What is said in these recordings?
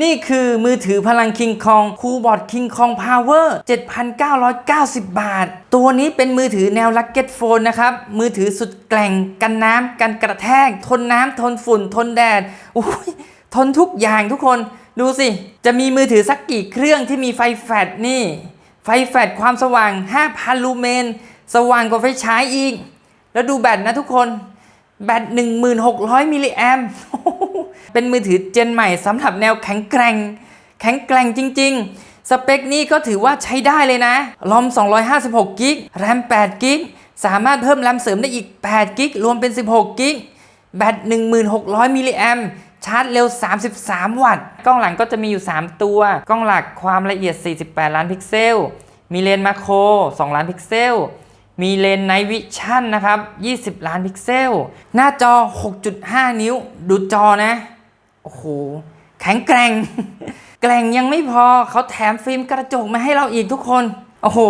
นี่คือมือถือพลังคิงคองคูบอร์ดคิงคองพาวเวอร์7,990 บาท ตัวนี้เป็นมือถือแนวลักเก็ตโฟนนะครับ มือถือสุดแกร่ง กันน้ำกันกระแทก ทนน้ำทนฝุ่น ทนแดดอุ้ยทนทุกอย่างทุกคน ดูสิ จะมีมือถือสักกี่เครื่องที่มีไฟแฟลชนี่ ไฟแฟลชความสว่าง 5,000 ลูเมน สว่างกว่าไฟฉายอีก แล้วดูแบตนะทุกคน แบต 1600 มิลลิแอมป์ เป็นมือถือเจนใหม่สำหรับแนวแข็งแกร่ง แข็งแกร่งจริง ๆ สเปคนี้ก็ถือว่าใช้ได้เลยนะลอม256กิกแรม8กิกสามารถเพิ่มแรมเสริมได้อีก8กิกรวมเป็น 16กิกแบต1600มิลลิแอมชาร์จเร็ว 33 วัตต์ กล้องหลังก็จะมีอยู่ 3 ตัว กล้องหลักความละเอียด 48 ล้านพิกเซล มีเลนส์มาโคร 2 ล้านพิกเซล มีเลนส์ไนวิชั่นนะครับ 20 ล้านพิกเซล หน้าจอ 6.5 นิ้ว ดูจอนะ โอ้โห แข็งแกร่ง แกร่งยังไม่พอเขาแถมฟิล์มกระจกมาให้เราอีกทุกคน โอ้โห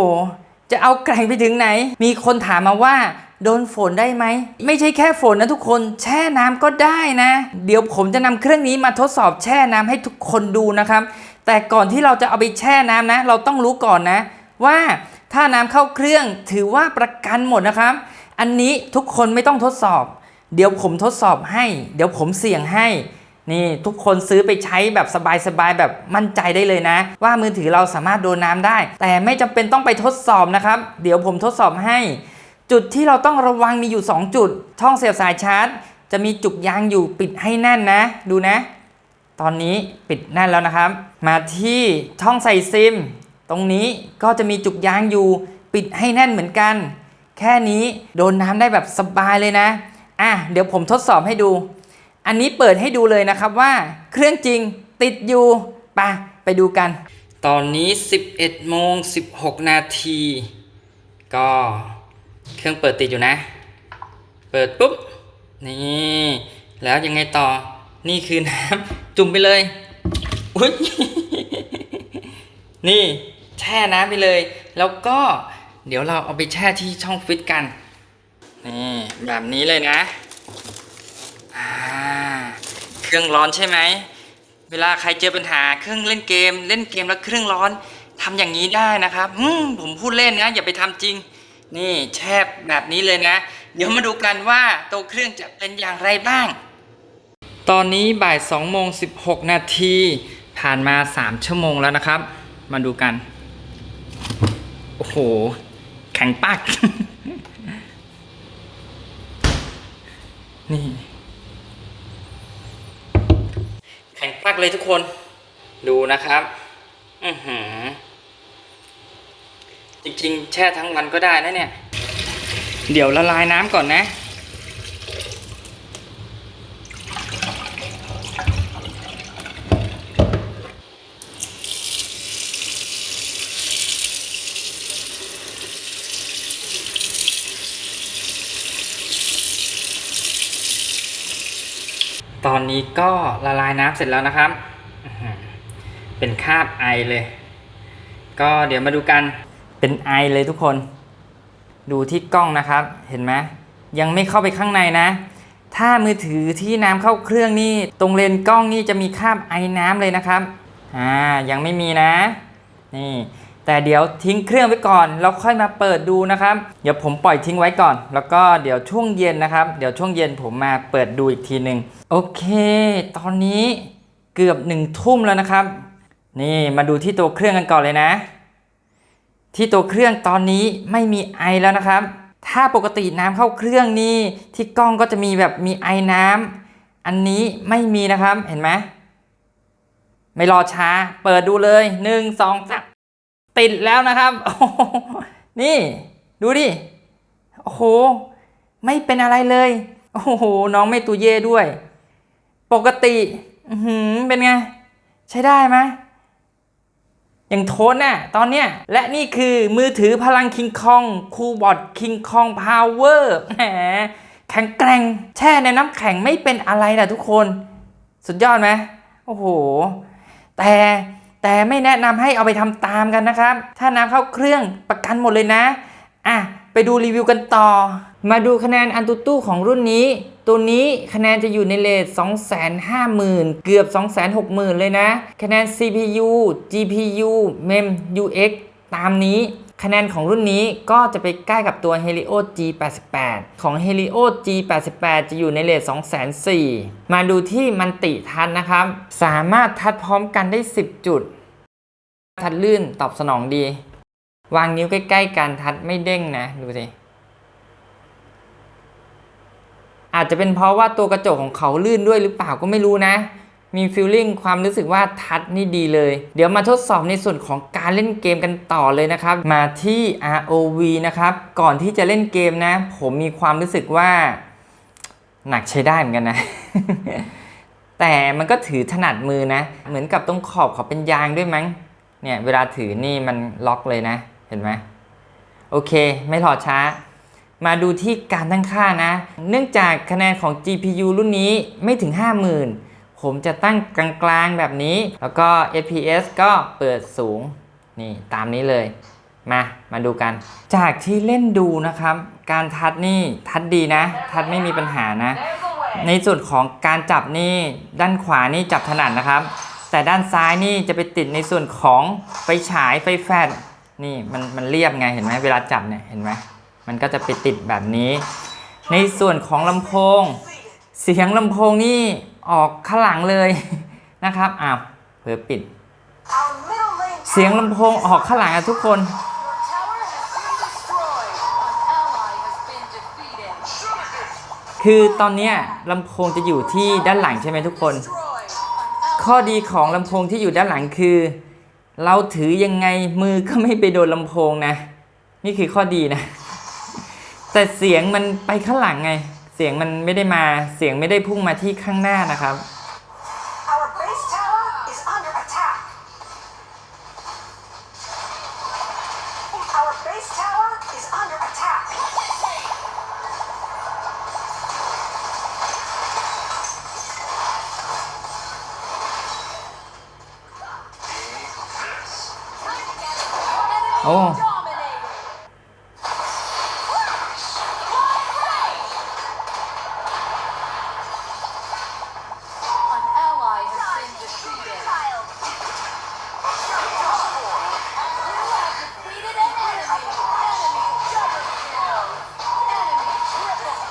จะเอาแกร่งไปถึงไหน มีคนถามมาว่า โดนฝนได้ไหม ไม่ใช่แค่ฝนนะทุกคน แช่น้ำก็ได้นะ เดี๋ยวผมจะนำเครื่องนี้มาทดสอบแช่น้ำให้ทุกคนดูนะครับ แต่ก่อนที่เราจะเอาไปแช่น้ำนะ เราต้องรู้ก่อนนะว่า ถ้าน้ำเข้าเครื่องถือว่าประกันหมดนะครับ อันนี้ทุกคนไม่ต้องทดสอบ เดี๋ยวผมทดสอบให้ เดี๋ยวผมเสี่ยงให้นี่ทุกคนซื้อไปใช้แบบสบายๆแบบมั่นใจได้เลยนะ ว่ามือถือเราสามารถโดนน้ำได้ แต่ไม่จำเป็นต้องไปทดสอบนะครับ เดี๋ยวผมทดสอบให้ จุดที่เราต้องระวังมีอยู่ 2 จุด ช่องเสียบสายชาร์จ จะมีจุกยางอยู่ปิดให้แน่นนะ ดูนะ ตอนนี้ปิดแน่นแล้วนะครับ มาที่ช่องใส่ซิม ตรงนี้ก็จะมีจุกยางอยู่ปิดให้แน่นเหมือนกัน แค่นี้โดนน้ำได้แบบสบายเลยนะอะเดี๋ยวผมทดสอบให้ดู อันนี้เปิดให้ดูเลยนะครับว่าเครื่องจริงติดอยู่ไปไปดูกัน ตอนนี้ 11โมง16 นาที ก็เครื่องเปิดติดอยู่นะ เปิดปุ๊บ นี่ แล้วยังไงต่อนี่คือน้ำจุ่มไปเลยอุ้ยนี่ แช่น้ำไปเลย แล้วก็เดี๋ยวเราเอาไปแช่ที่ช่องฟิตกัน นี่แบบนี้เลยนะอ่าเครื่องร้อนใช่ไหม เวลาใครเจอปัญหาเครื่องเล่นเกม เล่นเกมแล้วเครื่องร้อนทำอย่างนี้ได้นะครับมผมพูดเล่นนะ อย่าไปทำจริง นี่แช่แบบนี้เลยนะ เดี๋ยวมาดูกันว่าตัวเครื่องจะเป็นอย่างไรบ้าง ตอนนี้บ่าย2โมง16 นาทีผ่านมา 3 ชั่วโมงแล้วนะครับ มาดูกัน อ้โห แข็งปัก นี่ แข็งปักเลยทุกคน ดูนะครับ อือหือ จริง ๆ แช่ทั้งวันก็ได้นะเนี่ย เดี๋ยวละลายน้ำก่อนนะ ต อนนี้ก็ละลายน้ำเสร็จแล้วนะครับ เป็นคาบไอเลย ก็เดี๋ยวมาดูกัน เป็นไอเลยทุกคน ดูที่กล้องนะครับ เห็นไหมยังไม่เข้าไปข้างในนะ ถ้ามือถือที่น้ำเข้าเครื่องนี่ ตรงเลนกล้องนี่จะมีคาบไอน้ำเลยนะครับ อ่า ยังไม่มีนะ นี่ แต่เดี๋ยวทิ้งเครื่องไว้ก่อนแล้วค่อยมาเปิดดูนะครับ เดี๋ยวผมปล่อยทิ้งไว้ก่อน แล้วก็เดี๋ยวช่วงเย็นนะครับ เดี๋ยวช่วงเย็นผมมาเปิดดูอีกทีหนึ่งโอเค ตอนนี้เกือบหนึ่งทุ่มแล้วนะครับ นี่มาดูที่ตัวเครื่องกันก่อนเลยนะ ที่ตัวเครื่องตอนนี้ไม่มีไอแล้วนะครับ ถ้าปกติน้ำเข้าเครื่องนี่ที่กล้องก็จะมีแบบมีไอน้ำอันนี้ไม่มีนะครับเห็นไหมไม่รอช้า เปิดดูเลยหนึ่งสองสาม ติดแล้วนะครับ นี่ดูดิ โอ้โห ไม่เป็นอะไรเลย โอ้โห น้องไม่ตูเย่ด้วย ปกติหือเป็นไง ใช้ได้ไหมอย่างโทนน่ะตอนเนี้ยและนี่คือมือถือพลังคิงคองคูบอร์ดคิงคองพาวเวอร์แหมแข็งแกร่ง แช่ในน้ำแข็งไม่เป็นอะไรนะทุกคน สุดยอดไหมโอ้โห แต่ แต่ไม่แนะนำให้เอาไปทำตามกันนะครับ ถ้าน้ำเข้าเครื่องประกันหมดเลยนะอะไปดูรีวิวกันต่อ มาดูคะแนนอันตุตู้ของรุ่นนี้ ตัวนี้คะแนนจะอยู่ในเลท250,000 เกือบ 260,000 เลยนะ คะแนน CPU GPU MEM UX ตามนี้ คะแนนของรุ่นนี้ก็จะไปใกล้กับตัว Helio G88 ของ Helio G88 จะอยู่ในเลท204,000 มาดูที่มันติทัดนะครับ สามารถทัดพร้อมกันได้ 10 จุด ทัดลื่นตอบสนองดี วางนิ้วใกล้ ๆกันทัดไม่เด้งนะ ดูสิอาจจะเป็นเพราะว่าตัวกระจกของเขาลื่นด้วยหรือเปล่าก็ไม่รู้นะ มีฟีลลิ่งความรู้สึกว่าทัดนี่ดีเลย เดี๋ยวมาทดสอบในส่วนของการเล่นเกมกันต่อเลยนะครับ มาที่ ROV นะครับ ก่อนที่จะเล่นเกมนะ ผมมีความรู้สึกว่า หนักใช้ได้เหมือนกันนะ แต่มันก็ถือถนัดมือนะ เหมือนกับตรงขอบเขาเป็นยางด้วยมั้ง เนี่ยเวลาถือนี่มันล็อกเลยนะ เห็นไหมโอเค ไม่รอช้า มาดูที่การตั้งค่านะ เนื่องจากคะแนนของ GPU รุ่นนี้ไม่ถึง 50,000 ผมจะตั้งกลางๆแบบนี้ แล้วก็ FPS ก็เปิดสูง นี่ตามนี้เลย มา มาดูกัน จากที่เล่นดูนะครับ การทัดนี่ทัดดีนะ ทัดไม่มีปัญหานะ ในส่วนของการจับนี่ด้านขวานี่จับถนัดนะครับ แต่ด้านซ้ายนี่จะไปติดในส่วนของไฟฉายไฟแฟลชนี่มันมันเรียบไงเห็นไหมเวลาจับเนี่ยเห็นไหมมันก็จะไปติดแบบนี้ ในส่วนของลำโพง เสียงลำโพงนี่ ออกข้างหลังเลยนะครับอ้าวเผลอปิด เสียงลำโพงออกข้างหลังอะทุกคน คือตอนนี้ลำโพงจะอยู่ที่ด้านหลังใช่ไหมทุกคน ข้อดีของลำโพงที่อยู่ด้านหลังคือ เราถือยังไงมือก็ไม่ไปโดนลำโพงนะ นี่คือข้อดีนะ แต่เสียงมันไปข้างหลังไง เสียงมันไม่ได้มาเสียงไม่ได้พุ่งมาที่ข้างหน้านะครับ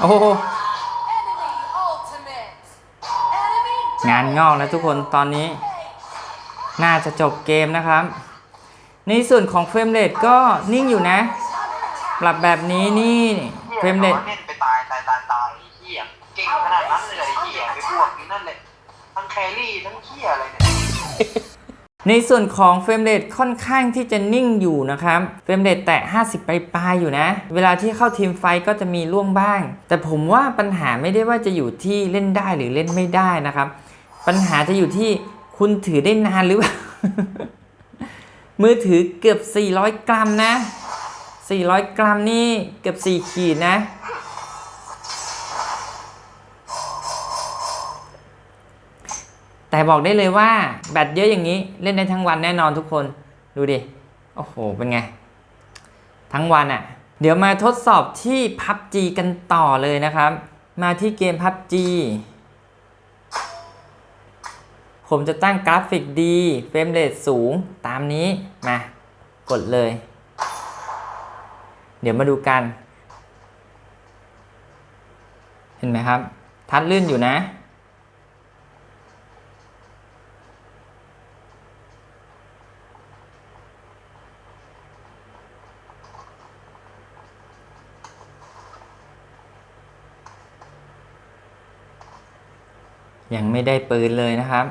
โอ้โห Enemy ultimate. Enemy งานงอกแล้วทุกคนตอนนี้ น่าจะจบเกมนะครับ ในส่วนของเฟรมเรทก็นิ่งอยู่นะ ปรับแบบนี้นี่เฟรมเรท ในส่วนของเฟรมเรทค่อนข้างที่จะนิ่งอยู่นะครับ เฟรมเรทแตะ 50 ไปปลายอยู่นะ เวลาที่เข้าทีมไฟก็จะมีล่วงบ้าง แต่ผมว่าปัญหาไม่ได้ว่าจะอยู่ที่เล่นได้หรือเล่นไม่ได้นะครับ ปัญหาจะอยู่ที่คุณถือได้นานหรือเปล่า มือถือเกือบ 400 กรัมนะ 400 กรัมนี่เกือบ 4 ขีดนะ แต่บอกได้เลยว่าแบตเยอะอย่างนี้เล่นได้ทั้งวันแน่นอนทุกคนดูดิ โอ้โห เป็นไง ทั้งวันอะ่ะ เดี๋ยวมาทดสอบที่ PUBG กันต่อเลยนะครับ มาที่เกม PUBG ผมจะตั้งกราฟิกดี เฟรมเรทสูงตามนี้ มา กดเลย เดี๋ยวมาดูกัน เห็นไหมครับ ทัดลื่นอยู่นะ ยังไม่ได้ปืนเลยนะครับ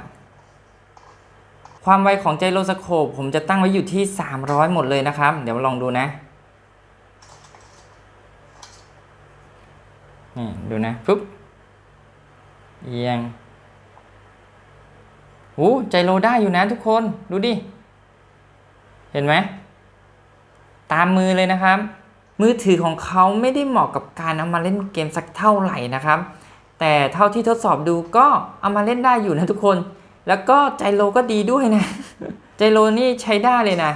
ความไวของไจโรสโคปผมจะตั้งไว้อยู่ที่ 300 หมดเลยนะครับ เดี๋ยวลองดูนะนี่ดูนะปุ๊บเอียงโอ้ไจโรได้อยู่นะทุกคนดูดิ เห็นไหมตามมือเลยนะครับ มือถือของเขาไม่ได้เหมาะกับการเอามาเล่นเกมสักเท่าไหร่นะครับ แต่เท่าที่ทดสอบดูก็เอามาเล่นได้อยู่นะทุกคน แล้วก็ไจโรก็ดีด้วยนะไจโรนี่ใช้ได้เลยนะ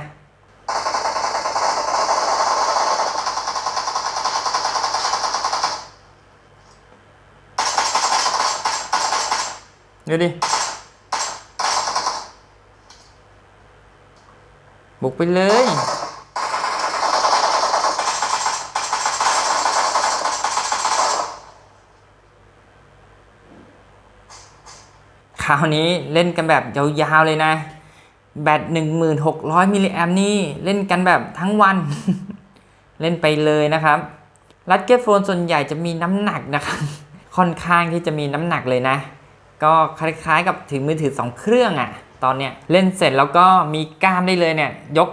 ดูดิ บุกไปเลย คราวนี้เล่นกันแบบยาวๆเลยนะ แบต1600 มิลลิแอมนี่เล่นกันแบบทั้งวัน เล่นไปเลยนะครับ รัดเก็ตโฟนส่วนใหญ่จะมีน้ำหนักนะครับ ค่อนข้างที่จะมีน้ำหนักเลยนะ ก็คล้ายๆกับถือมือถือ 2 เครื่องอะ่ะ ตอนเนี้ยเล่นเสร็จแล้วก็มีกล้ามได้เลยเนี่ย ยก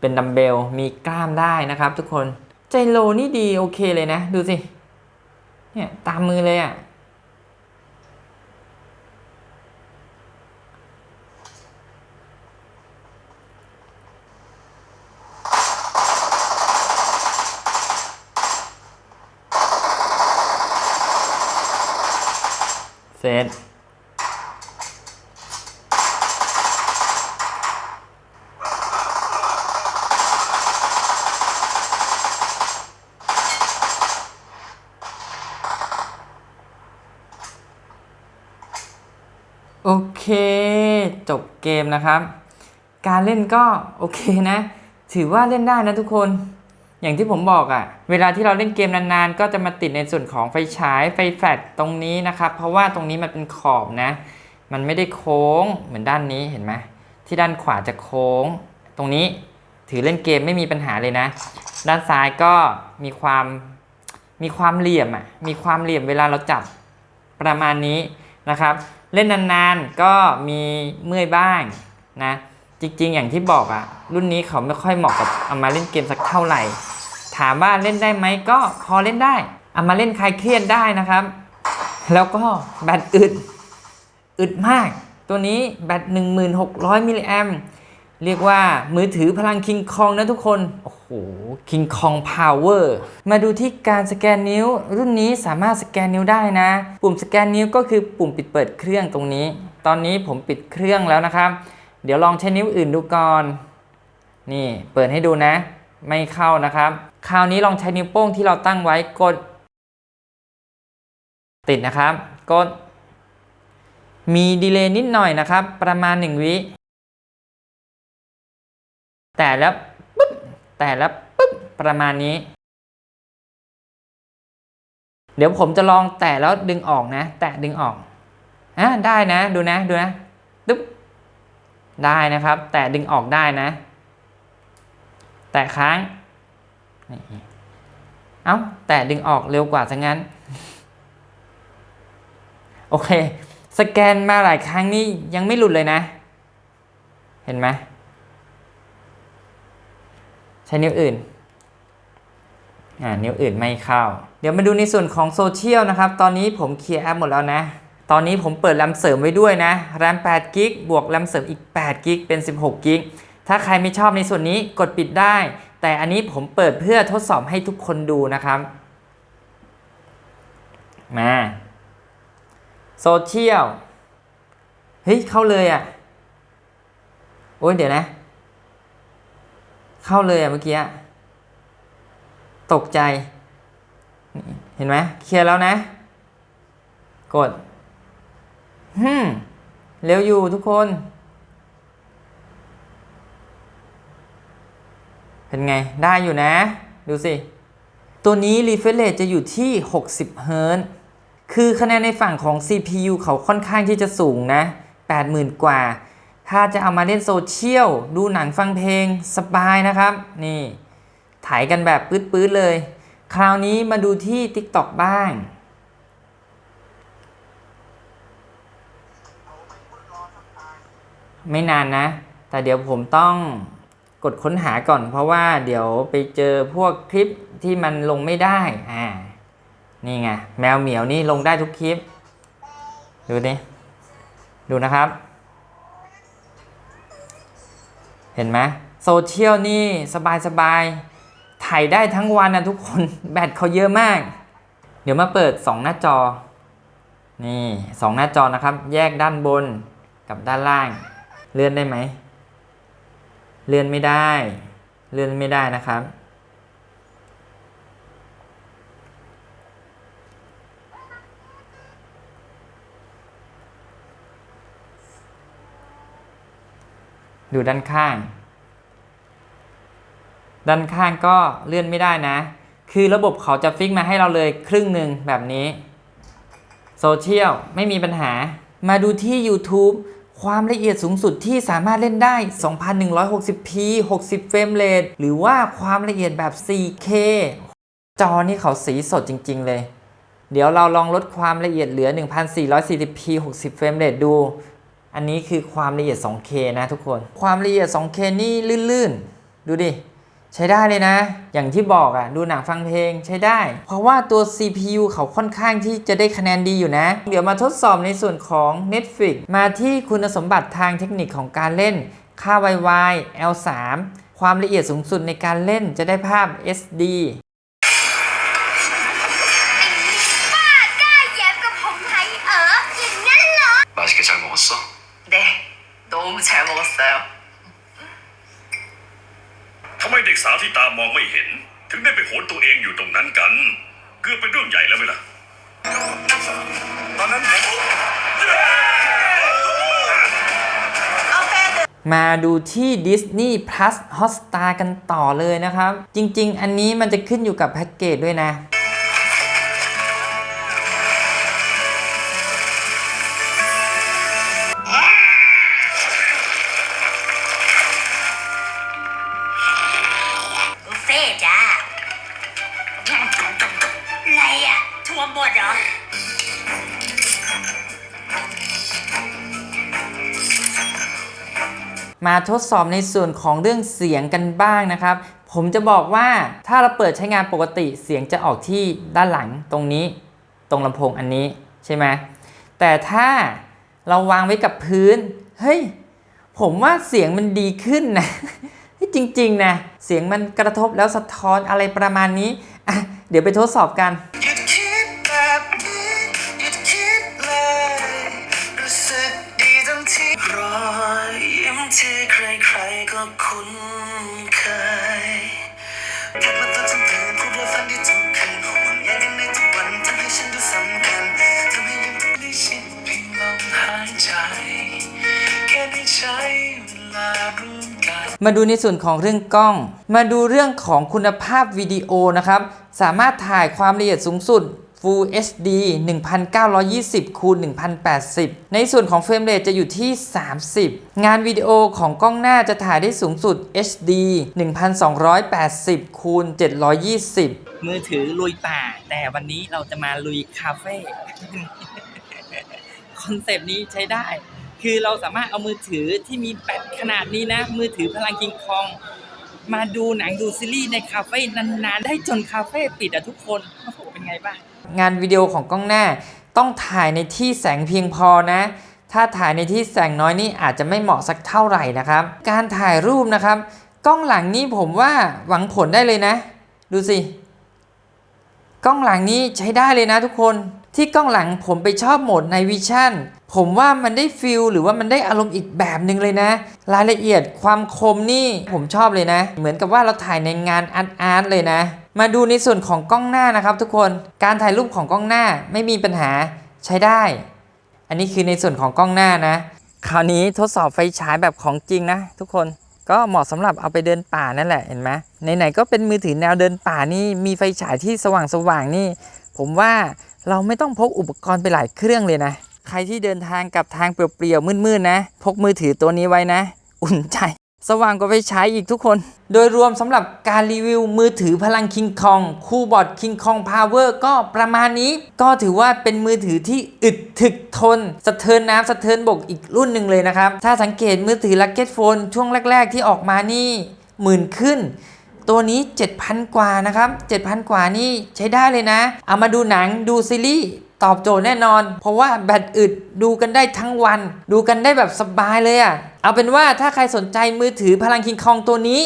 เป็นดัมเบล มีกล้ามได้นะครับ ทุกคน ใจโลนี่ดีโอเคเลยนะ ดูสิ เนี่ยตามมือเลยอะ่ะ เสร็จโอเค จบเกมนะครับ การเล่นก็โอเคนะ ถือว่าเล่นได้นะทุกคน อย่างที่ผมบอกอะ่ะ เวลาที่เราเล่นเกมนานๆ ก็จะมาติดในส่วนของไฟฉายไฟแฟลชตรงนี้นะครับ เพราะว่าตรงนี้มันเป็นขอบนะ มันไม่ได้โค้งเหมือนด้านนี้เห็นไหมที่ด้านขวาจะโค้ง ตรงนี้ถือเล่นเกมไม่มีปัญหาเลยนะ ด้านซ้ายก็มีความมีความเหลี่ยมอะ มีความเหลี่ยมเวลาเราจับประมาณนี้นะครับ เล่นนานๆก็มีเมื่อยบ้างนะ จริงๆ อย่างที่บอกอะรุ่นนี้เขาไม่ค่อยเหมาะกับเอามาเล่นเกมสักเท่าไหร่ ถามว่าเล่นได้ไหมก็พอเล่นได้เอามาเล่นคลายเครียดได้นะครับ แล้วก็แบตอึดอึดมาก ตัวนี้แบต1600 มิลลิแอมเรียกว่ามือถือพลังคิงคองนะทุกคน โอ้โหคิงคองพาวเวอร์มาดูที่การสแกนนิ้ว รุ่นนี้สามารถสแกนนิ้วได้นะ ปุ่มสแกนนิ้วก็คือปุ่มปิดเปิดเครื่องตรงนี้ ตอนนี้ผมปิดเครื่องแล้วนะครับ เดี๋ยวลองใช้นิ้วอื่นดูก่อน นี่เปิดให้ดูนะ ไม่เข้านะครับ คราวนี้ลองใช้นิ้วโป้งที่เราตั้งไว้กด ติดนะครับ กด มีดีเลย์นิดหน่อยนะครับ ประมาณ 1 วิ แต่แล้วปุ๊บ แต่แล้วปุ๊บ ประมาณนี้ เดี๋ยวผมจะลองแตะแล้วดึงออกนะ แตะดึงออกอะได้นะ ดูนะ ดูนะ ตึ๊บ ได้นะครับ แตะดึงออกได้นะ แตะค้างเอ้าแตะดึงออกเร็วกว่าซะงั้น โอเค สแกนมาหลายครั้งนี่ยังไม่หลุดเลยนะ เห็นไหมใช้นิ้วอื่นอ่านิ้วอื่นไม่เข้า เดี๋ยวมาดูในส่วนของโซเชียลนะครับ ตอนนี้ผมเคลียร์แอปหมดแล้วนะ ตอนนี้ผมเปิดแรมเสริมไว้ด้วยนะแรม8กิกบวกแรมเสริมอีก8กิกเป็น 16กิกถ้าใครไม่ชอบในส่วนนี้กดปิดได้ แต่อันนี้ผมเปิดเพื่อทดสอบให้ทุกคนดูนะครับ มาโซเชียลเฮ้ย เข้าเลยอะ่ะ โอ้ยเดี๋ยวนะ เข้าเลยอะ่ะเมื่อกี้ตกใจ เห็นไหมเคลียร์แล้วนะ กด ฮึมเร็วอยู่ทุกคน เป็นไง ได้อยู่นะ ดูสิ ตัวนี้ refresh rate จะอยู่ที่ 60เฮิรตคือคะแนนในฝั่งของ CPU เขาค่อนข้างที่จะสูงนะ 80,000 กว่า ถ้าจะเอามาเล่นโซเชียล ดูหนังฟังเพลง สบายนะครับ นี่ถ่ายกันแบบปื๊ดๆเลย คราวนี้มาดูที่ TikTok บ้าง ไม่นานนะ แต่เดี๋ยวผมต้องกดค้นหาก่อน เพราะว่าเดี๋ยวไปเจอพวกคลิปที่มันลงไม่ได้ อ่า นี่ไง แมวเหมียวนี่ลงได้ทุกคลิป ดูดิ ดูนะครับ เห็นไหมโซเชียลนี่สบายสบายๆถ่ายได้ทั้งวันนะทุกคน แบตเขาเยอะมาก เดี๋ยวมาเปิด 2 หน้าจอ นี่สองหน้าจอนะครับ แยกด้านบนกับด้านล่าง เลื่อนได้ไหม เลื่อนไม่ได้ เลื่อนไม่ได้นะครับ ดูด้านข้าง ด้านข้างก็เลื่อนไม่ได้นะ คือระบบเขาจะฟิกมาให้เราเลยครึ่งหนึ่งแบบนี้ โซเชียลไม่มีปัญหา มาดูที่ YouTube ความละเอียดสูงสุดที่สามารถเล่นได้ 2160p 60 เฟรมเรทหรือว่าความละเอียดแบบ 4K จอนี่เขาสีสดจริง ๆ เลย เดี๋ยวเราลองลดความละเอียดเหลือ 1440p 60 เฟรมเรทดู อันนี้คือความละเอียด 2K นะทุกคน ความละเอียด 2K นี่ลื่น ๆ ดูดิ ใช้ได้เลยนะ อย่างที่บอกอะ่ะ ดูหนังฟังเพลงใช้ได้ เพราะว่าตัว CPU เขาค่อนข้างที่จะได้คะแนนดีอยู่นะ เดี๋ยวมาทดสอบในส่วนของ Netflix มาที่คุณสมบัติทางเทคนิคของการเล่น ค่า YY L3 ความละเอียดสูงสุดในการเล่นจะได้ภาพ SD ไมเด็กสาวที่ตามองไม่เห็น ถึงได้ไปโหนตัวเองอยู่ตรงนั้นกัน เกือบเป็นเรื่องใหญ่แล้วไหมล่ะ ตอนนั้นผมมาดูที่ Disney Plus Hotstar กันต่อเลยนะครับ จริง ๆ อันนี้มันจะขึ้นอยู่กับแพ็กเกจด้วยนะ ทดสอบในส่วนของเรื่องเสียงกันบ้างนะครับ ผมจะบอกว่าถ้าเราเปิดใช้งานปกติเสียงจะออกที่ด้านหลังตรงนี้ ตรงลำโพงอันนี้ใช่ไหมแต่ถ้าเราวางไว้กับพื้น เฮ้ย ผมว่าเสียงมันดีขึ้นนะจริงๆนะเสียงมันกระทบแล้วสะท้อนอะไรประมาณนี้อะเดี๋ยวไปทดสอบกัน รๆก็คุ้นเคยทักมาตอนฉันตื่นพูดว่าฝันดีทุกคืนห่วงใยกันในทุกวันทำให้ฉันดูสำคัญทำให้ยังทุกได้ชินเพียงลมหายใจ แค่ได้ใช้เวลาร่วมกัน มาดูในส่วนของเรื่องกล้อง มาดูเรื่องของคุณภาพวิดีโอนะครับ สามารถถ่ายความละเอียดสูงสุด Full HD 1920คูณ1080 ในส่วนของเฟรมเรทจะอยู่ที่ 30 งานวิดีโอของกล้องหน้าจะถ่ายได้สูงสุด HD 1280คูณ720 มือถือลุยป่า แต่วันนี้เราจะมาลุยคาเฟ่ คอนเซปต์นี้ใช้ได้ คือเราสามารถเอามือถือที่มีแบตขนาดนี้นะ มือถือพลังกิงคอง มาดูหนังดูซีรีส์ในคาเฟ่นานๆ ได้จนคาเฟ่ปิดอะทุกคนโอ้โหเป็นไงบ้าง งานวิดีโอของกล้องหน้า ต้องถ่ายในที่แสงเพียงพอนะ ถ้าถ่ายในที่แสงน้อยนี่อาจจะไม่เหมาะสักเท่าไหร่นะครับ การถ่ายรูปนะครับ กล้องหลังนี่ผมว่าหวังผลได้เลยนะ ดูสิ กล้องหลังนี้ใช้ได้เลยนะทุกคน ที่กล้องหลังผมไปชอบโหมดในวิชั่นผมว่ามันได้ฟิลหรือว่ามันได้อารมณ์อีกแบบหนึ่งเลยนะ รายละเอียดความคมนี่ผมชอบเลยนะ เหมือนกับว่าเราถ่ายในงานอาร์ตอาร์ตเลยนะ มาดูในส่วนของกล้องหน้านะครับ ทุกคนการถ่ายรูปของกล้องหน้าไม่มีปัญหาใช้ได้ อันนี้คือในส่วนของกล้องหน้านะ คราวนี้ทดสอบไฟฉายแบบของจริงนะ ทุกคนก็เหมาะสำหรับเอาไปเดินป่านั่นแหละเห็นไหมไหนๆก็เป็นมือถือแนวเดินป่านี่มีไฟฉายที่สว่างๆนี่ ผมว่า เราไม่ต้องพกอุปกรณ์ไปหลายเครื่องเลยนะ ใครที่เดินทางกับทางเปลี่ยวๆมืดๆนะ พกมือถือตัวนี้ไว้นะ อุ่นใจ สว่างกว่าไฟฉายอีกทุกคน โดยรวมสำหรับการรีวิวมือถือพลังคิงคอง คูบอร์ดคิงคองพาวเวอร์ก็ประมาณนี้ ก็ถือว่าเป็นมือถือที่อึดถึกทน สะเทินน้ำสะเทินบกอีกรุ่นหนึ่งเลยนะครับ ถ้าสังเกตมือถือลักเก็ตโฟนช่วงแรก ๆ ที่ออกมานี่หมื่นขึ้น ตัวนี้ 7,000 กว่านะครับ 7,000 กว่านี่ใช้ได้เลยนะ เอามาดูหนังดูซีรีส์ตอบโจทย์แน่นอน เพราะว่าแบตอึดดูกันได้ทั้งวัน ดูกันได้แบบสบายเลยอะ่ะ เอาเป็นว่าถ้าใครสนใจมือถือพลังคิงคองตัวนี้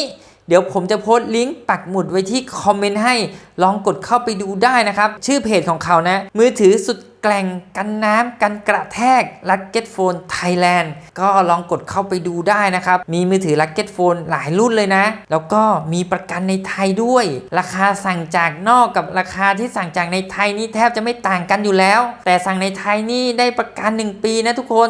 เดี๋ยวผมจะโพสต์ลิงก์ปักหมุดไว้ที่คอมเมนต์ให้ลองกดเข้าไปดูได้นะครับ ชื่อเพจของเขานะ มือถือสุดแกล่งกันน้ำกันกระแทก Lucket Phone Thailand ก็ลองกดเข้าไปดูได้นะครับ มีมือถือ Lucket Phone หลายรุ่นเลยนะ แล้วก็มีประกันในไทยด้วย ราคาสั่งจากนอกกับราคาที่สั่งจากในไทยนี่แทบจะไม่ต่างกันอยู่แล้ว แต่สั่งในไทยนี่ได้ประกัน 1 ปีนะทุกคน